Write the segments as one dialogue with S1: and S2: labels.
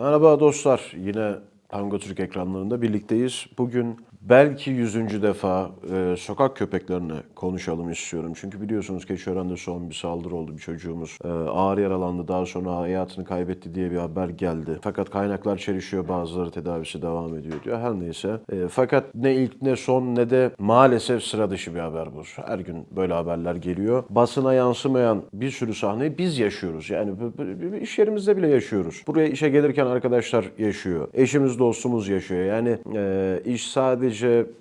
S1: Merhaba dostlar. Yine Tango Türk ekranlarında birlikteyiz. Bugün belki yüzüncü defa e, sokak köpeklerini konuşalım istiyorum. Çünkü biliyorsunuz Keçiören'de son bir saldırı oldu. Bir çocuğumuz e, ağır yaralandı. Daha sonra hayatını kaybetti diye bir haber geldi. Fakat kaynaklar çelişiyor. Bazıları tedavisi devam ediyor diyor. Her neyse. E, fakat ne ilk ne son ne de maalesef sıra dışı bir haber bu. Her gün böyle haberler geliyor. Basına yansımayan bir sürü sahneyi biz yaşıyoruz. Yani iş yerimizde bile yaşıyoruz. Buraya işe gelirken arkadaşlar yaşıyor. Eşimiz dostumuz yaşıyor. Yani e, iş sadece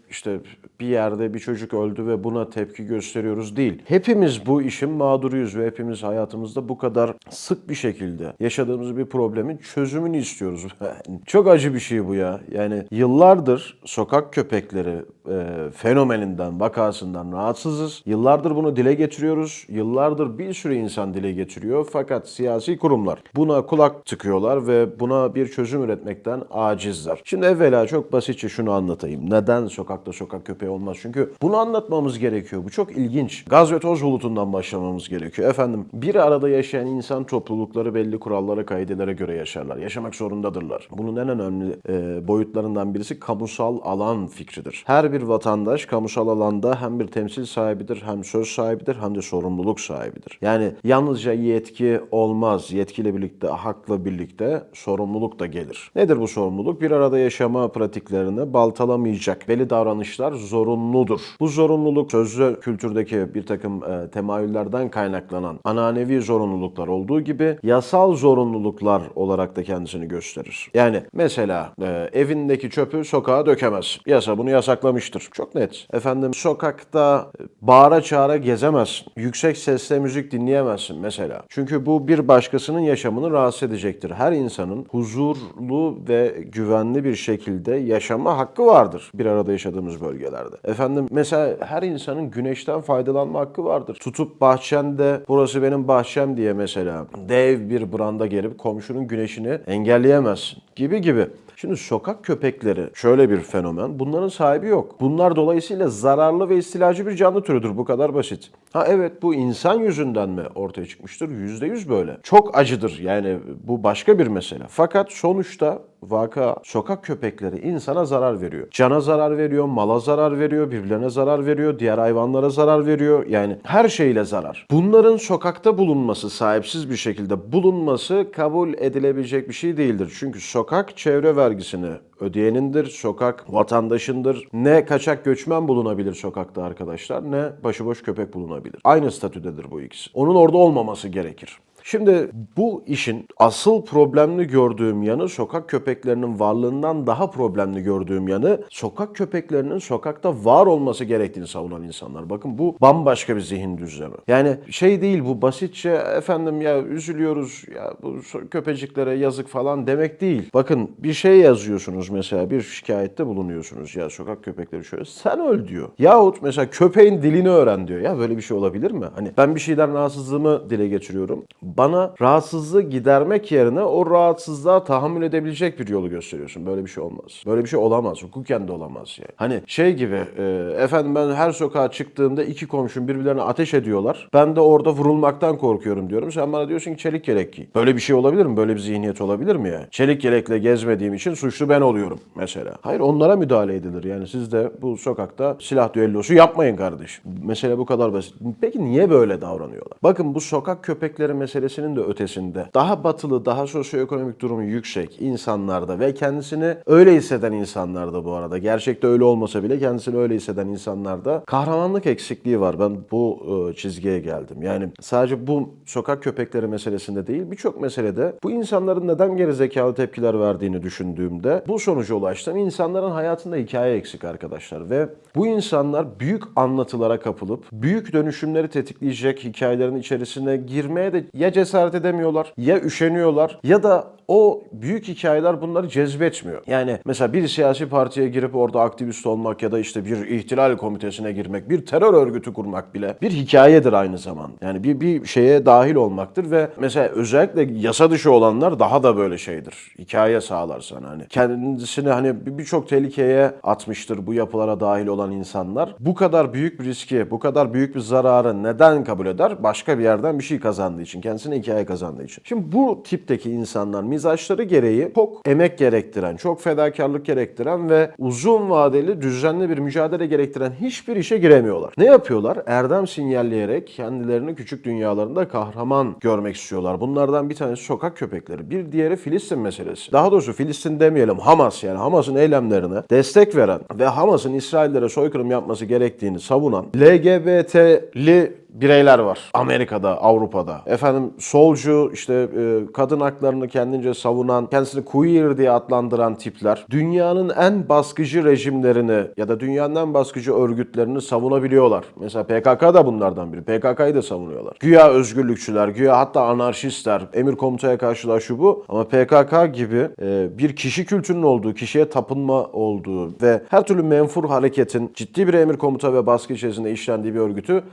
S1: işte bir yerde bir çocuk öldü ve buna tepki gösteriyoruz değil. Hepimiz bu işin mağduruyuz ve hepimiz hayatımızda bu kadar sık bir şekilde yaşadığımız bir problemin çözümünü istiyoruz. Çok acı bir şey bu ya. Yani yıllardır sokak köpekleri e, fenomeninden, vakasından rahatsızız. Yıllardır bunu dile getiriyoruz. Yıllardır bir sürü insan dile getiriyor. Fakat siyasi kurumlar buna kulak tıkıyorlar ve buna bir çözüm üretmekten acizler. Şimdi evvela çok basitçe şunu anlatayım. Neden sokakta sokak köpeği olmaz? Çünkü bunu anlatmamız gerekiyor. Bu çok ilginç. Gaz ve toz bulutundan başlamamız gerekiyor. Efendim bir arada yaşayan insan toplulukları belli kurallara, kaidelere göre yaşarlar. Yaşamak zorundadırlar. Bunun en önemli e, boyutlarından birisi kamusal alan fikridir. Her bir vatandaş kamusal alanda hem bir temsil sahibidir, hem söz sahibidir, hem de sorumluluk sahibidir. Yani yalnızca yetki olmaz. Yetkiyle birlikte, hakla birlikte sorumluluk da gelir. Nedir bu sorumluluk? Bir arada yaşama pratiklerini baltalamayacak belli davranışlar zorunludur. Bu zorunluluk sözlü kültürdeki bir takım e, temayüllerden kaynaklanan ananevi zorunluluklar olduğu gibi yasal zorunluluklar olarak da kendisini gösterir. Yani mesela e, evindeki çöpü sokağa dökemez. Yasa bunu yasaklamıştır. Çok net. Efendim sokakta e, bağıra çağıra gezemezsin. Yüksek sesle müzik dinleyemezsin mesela. Çünkü bu bir başkasının yaşamını rahatsız edecektir. Her insanın huzurlu ve güvenli bir şekilde yaşama hakkı vardır bir arada yaşadığımız bölgelerde. Efendim mesela her insanın güneşten faydalanma hakkı vardır. Tutup bahçende burası benim bahçem diye mesela dev bir branda gelip komşunun güneşini engelleyemezsin gibi gibi. Şimdi sokak köpekleri şöyle bir fenomen. Bunların sahibi yok. Bunlar dolayısıyla zararlı ve istilacı bir canlı türüdür. Bu kadar basit. Ha evet bu insan yüzünden mi ortaya çıkmıştır? Yüzde yüz böyle. Çok acıdır. Yani bu başka bir mesele. Fakat sonuçta vaka sokak köpekleri insana zarar veriyor. Cana zarar veriyor, mala zarar veriyor, birbirlerine zarar veriyor, diğer hayvanlara zarar veriyor. Yani her şeyle zarar. Bunların sokakta bulunması, sahipsiz bir şekilde bulunması kabul edilebilecek bir şey değildir. Çünkü sokak çevre vergisini ödeyenindir, sokak vatandaşındır. Ne kaçak göçmen bulunabilir sokakta arkadaşlar ne başıboş köpek bulunabilir. Aynı statüdedir bu ikisi. Onun orada olmaması gerekir. Şimdi bu işin asıl problemli gördüğüm yanı sokak köpeklerinin varlığından daha problemli gördüğüm yanı sokak köpeklerinin sokakta var olması gerektiğini savunan insanlar. Bakın bu bambaşka bir zihin düzlemi. Yani şey değil bu basitçe efendim ya üzülüyoruz ya bu köpeciklere yazık falan demek değil. Bakın bir şey yazıyorsunuz mesela bir şikayette bulunuyorsunuz ya sokak köpekleri şöyle sen öl diyor. Yahut mesela köpeğin dilini öğren diyor. Ya böyle bir şey olabilir mi? Hani ben bir şeyden rahatsızlığımı dile getiriyorum. Bana rahatsızlığı gidermek yerine o rahatsızlığa tahammül edebilecek bir yolu gösteriyorsun. Böyle bir şey olmaz. Böyle bir şey olamaz. Hukuken de olamaz yani. Hani şey gibi e, efendim ben her sokağa çıktığımda iki komşum birbirlerine ateş ediyorlar. Ben de orada vurulmaktan korkuyorum diyorum. Sen bana diyorsun ki çelik yelek giy. Böyle bir şey olabilir mi? Böyle bir zihniyet olabilir mi yani? Çelik yelekle gezmediğim için suçlu ben oluyorum mesela. Hayır onlara müdahale edilir. Yani siz de bu sokakta silah düellosu yapmayın kardeşim. Mesele bu kadar basit. Peki niye böyle davranıyorlar? Bakın bu sokak köpekleri meselesinin de ötesinde daha batılı, daha sosyoekonomik durumu yüksek insanlarda ve kendisini öyle hisseden insanlarda bu arada. Gerçekte öyle olmasa bile kendisini öyle hisseden insanlarda kahramanlık eksikliği var. Ben bu e, çizgiye geldim. Yani sadece bu sokak köpekleri meselesinde değil birçok meselede bu insanların neden gerizekalı tepkiler verdiğini düşündüğümde bu sonuca ulaştım. İnsanların hayatında hikaye eksik arkadaşlar ve bu insanlar büyük anlatılara kapılıp büyük dönüşümleri tetikleyecek hikayelerin içerisine girmeye de ya cesaret edemiyorlar ya üşeniyorlar ya da o büyük hikayeler bunları cezbetmiyor. Yani mesela bir siyasi partiye girip orada aktivist olmak ya da işte bir ihtilal komitesine girmek, bir terör örgütü kurmak bile bir hikayedir aynı zamanda. Yani bir, bir şeye dahil olmaktır ve mesela özellikle yasa dışı olanlar daha da böyle şeydir. Hikaye sağlar sana hani. Kendisini hani bir- birçok tehlikeye atmıştır bu yapılara dahil olan insanlar. Bu kadar büyük bir riski, bu kadar büyük bir zararı neden kabul eder? Başka bir yerden bir şey kazandığı için, kendisine hikaye kazandığı için. Şimdi bu tipteki insanlar mizaçları gereği çok emek gerektiren, çok fedakarlık gerektiren ve uzun vadeli düzenli bir mücadele gerektiren hiçbir işe giremiyorlar. Ne yapıyorlar? Erdem sinyalleyerek kendilerini küçük dünyalarında kahraman görmek istiyorlar. Bunlardan bir tanesi sokak köpekleri. Bir diğeri Filistin meselesi. Daha doğrusu Filistin demeyelim Hamas yani Hamas'ın eylemlerine destek veren ve Hamas'ın İsraillere soykırım yapması gerektiğini savunan LGBT'li bireyler var. Amerika'da, Avrupa'da. Efendim solcu, işte e, kadın haklarını kendince savunan, kendisini queer diye adlandıran tipler dünyanın en baskıcı rejimlerini ya da dünyanın en baskıcı örgütlerini savunabiliyorlar. Mesela PKK da bunlardan biri. PKK'yı da savunuyorlar. Güya özgürlükçüler, güya hatta anarşistler, emir komutaya karşılar şu bu. Ama PKK gibi e, bir kişi kültürünün olduğu, kişiye tapınma olduğu ve her türlü menfur hareketin ciddi bir emir komuta ve baskı içerisinde işlendiği bir örgütü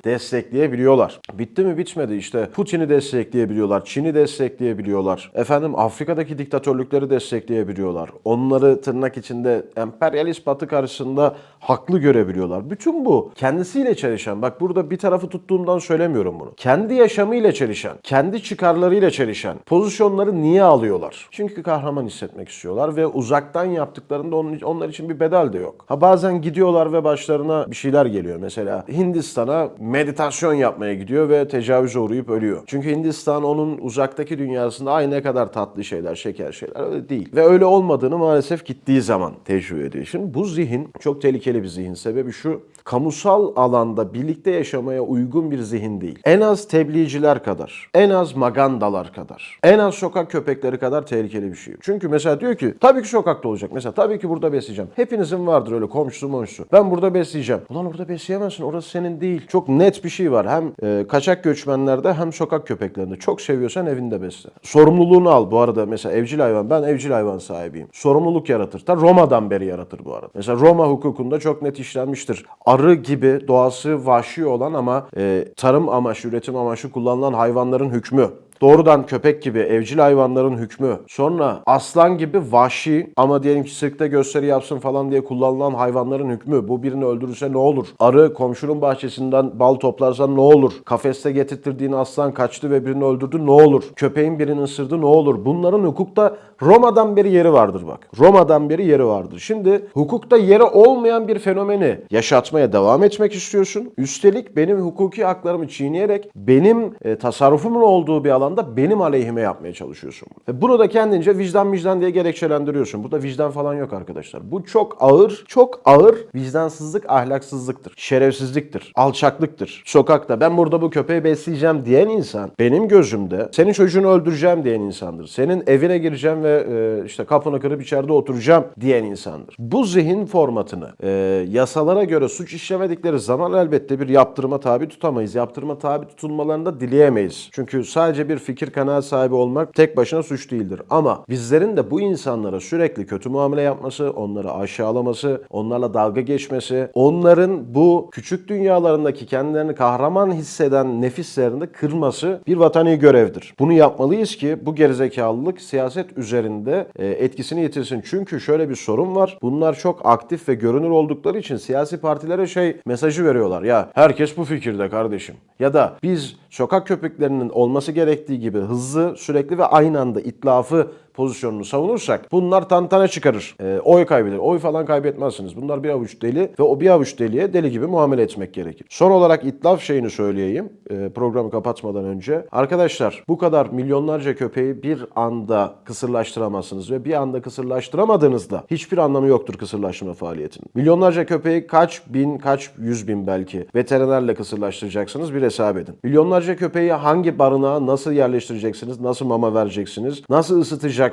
S1: destekleyebiliyorlar. Bitti mi bitmedi işte Putin'i destekleyebiliyorlar, Çin'i destekleyebiliyorlar. Efendim Afrika'daki diktatörlükleri destekleyebiliyorlar. Onları tırnak içinde emperyalist batı karşısında haklı görebiliyorlar. Bütün bu kendisiyle çelişen, bak burada bir tarafı tuttuğumdan söylemiyorum bunu. Kendi yaşamıyla çelişen, kendi çıkarlarıyla çelişen pozisyonları niye alıyorlar? Çünkü kahraman hissetmek istiyorlar ve uzaktan yaptıklarında onun, onlar için bir bedel de yok. Ha bazen gidiyorlar ve başlarına bir şeyler geliyor. Mesela Hindistan'a meditasyon yapmaya gidiyor ve tecavüze uğrayıp ölüyor. Çünkü Hindistan onun uzaktaki dünyasında ay ne kadar tatlı şeyler, şeker şeyler öyle değil. Ve öyle olmadığını maalesef gittiği zaman tecrübe ediyor. Şimdi bu zihin çok tehlikeli bir zihin. Sebebi şu, kamusal alanda birlikte yaşamaya uygun bir zihin değil. En az tebliğciler kadar, en az magandalar kadar, en az sokak köpekleri kadar tehlikeli bir şey. Çünkü mesela diyor ki tabii ki sokakta olacak. Mesela tabii ki burada besleyeceğim. Hepinizin vardır öyle komşusu momşusu. Ben burada besleyeceğim. Ulan orada besleyemezsin. Orası senin değil. Çok net bir şey var. Hem e, kaçak göçmenlerde hem sokak köpeklerinde. Çok seviyorsan evinde besle. Sorumluluğunu al. Bu arada mesela evcil hayvan. Ben evcil hayvan sahibiyim. Sorumluluk yaratır. Ta Roma'dan beri yaratır bu arada. Mesela Roma hukukunda çok net işlenmiştir. Arı gibi doğası vahşi olan ama e, tarım amaçlı, üretim amaçlı kullanılan hayvanların hükmü. Doğrudan köpek gibi evcil hayvanların hükmü. Sonra aslan gibi vahşi ama diyelim ki sirkte gösteri yapsın falan diye kullanılan hayvanların hükmü. Bu birini öldürürse ne olur? Arı komşunun bahçesinden bal toplarsa ne olur? Kafeste getirttirdiğin aslan kaçtı ve birini öldürdü ne olur? Köpeğin birini ısırdı ne olur? Bunların hukukta Roma'dan beri yeri vardır bak. Roma'dan beri yeri vardır. Şimdi hukukta yeri olmayan bir fenomeni yaşatmaya devam etmek istiyorsun. Üstelik benim hukuki haklarımı çiğneyerek benim e, tasarrufumun olduğu bir alanda benim aleyhime yapmaya çalışıyorsun. Ve bunu da kendince vicdan vicdan diye gerekçelendiriyorsun. Burada vicdan falan yok arkadaşlar. Bu çok ağır, çok ağır vicdansızlık, ahlaksızlıktır. Şerefsizliktir, alçaklıktır. Sokakta ben burada bu köpeği besleyeceğim diyen insan benim gözümde senin çocuğunu öldüreceğim diyen insandır. Senin evine gireceğim ve e, işte kapını kırıp içeride oturacağım diyen insandır. Bu zihin formatını e, yasalara göre suç işlemedikleri zaman elbette bir yaptırıma tabi tutamayız. Yaptırıma tabi tutulmalarını da dileyemeyiz. Çünkü sadece bir fikir kanaat sahibi olmak tek başına suç değildir. Ama bizlerin de bu insanlara sürekli kötü muamele yapması, onları aşağılaması, onlarla dalga geçmesi, onların bu küçük dünyalarındaki kendilerini kahraman hisseden nefislerini kırması bir vatani görevdir. Bunu yapmalıyız ki bu gerizekalılık siyaset üzerinde e, etkisini yitirsin. Çünkü şöyle bir sorun var. Bunlar çok aktif ve görünür oldukları için siyasi partilere şey mesajı veriyorlar. Ya herkes bu fikirde kardeşim. Ya da biz sokak köpeklerinin olması gerektiği gibi hızlı, sürekli ve aynı anda itlafı pozisyonunu savunursak bunlar tantana çıkarır. E, oy kaybeder. Oy falan kaybetmezsiniz. Bunlar bir avuç deli ve o bir avuç deliye deli gibi muamele etmek gerekir. Son olarak itlaf şeyini söyleyeyim e, programı kapatmadan önce. Arkadaşlar bu kadar milyonlarca köpeği bir anda kısırlaştıramazsınız ve bir anda kısırlaştıramadığınızda hiçbir anlamı yoktur kısırlaştırma faaliyetinin. Milyonlarca köpeği kaç bin, kaç yüz bin belki veterinerle kısırlaştıracaksınız bir hesap edin. Milyonlarca köpeği hangi barınağa nasıl yerleştireceksiniz, nasıl mama vereceksiniz, nasıl ısıtacaksınız,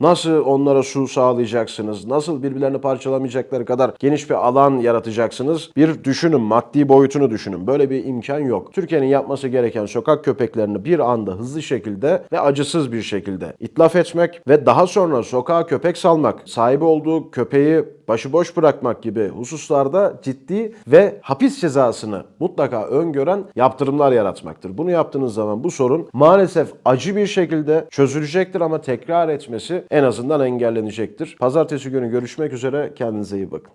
S1: nasıl onlara su sağlayacaksınız, nasıl birbirlerini parçalamayacakları kadar geniş bir alan yaratacaksınız. Bir düşünün, maddi boyutunu düşünün. Böyle bir imkan yok. Türkiye'nin yapması gereken sokak köpeklerini bir anda hızlı şekilde ve acısız bir şekilde itlaf etmek ve daha sonra sokağa köpek salmak, sahibi olduğu köpeği başıboş bırakmak gibi hususlarda ciddi ve hapis cezasını mutlaka öngören yaptırımlar yaratmaktır. Bunu yaptığınız zaman bu sorun maalesef acı bir şekilde çözülecektir ama tekrar etmesi en azından engellenecektir. Pazartesi günü görüşmek üzere. Kendinize iyi bakın.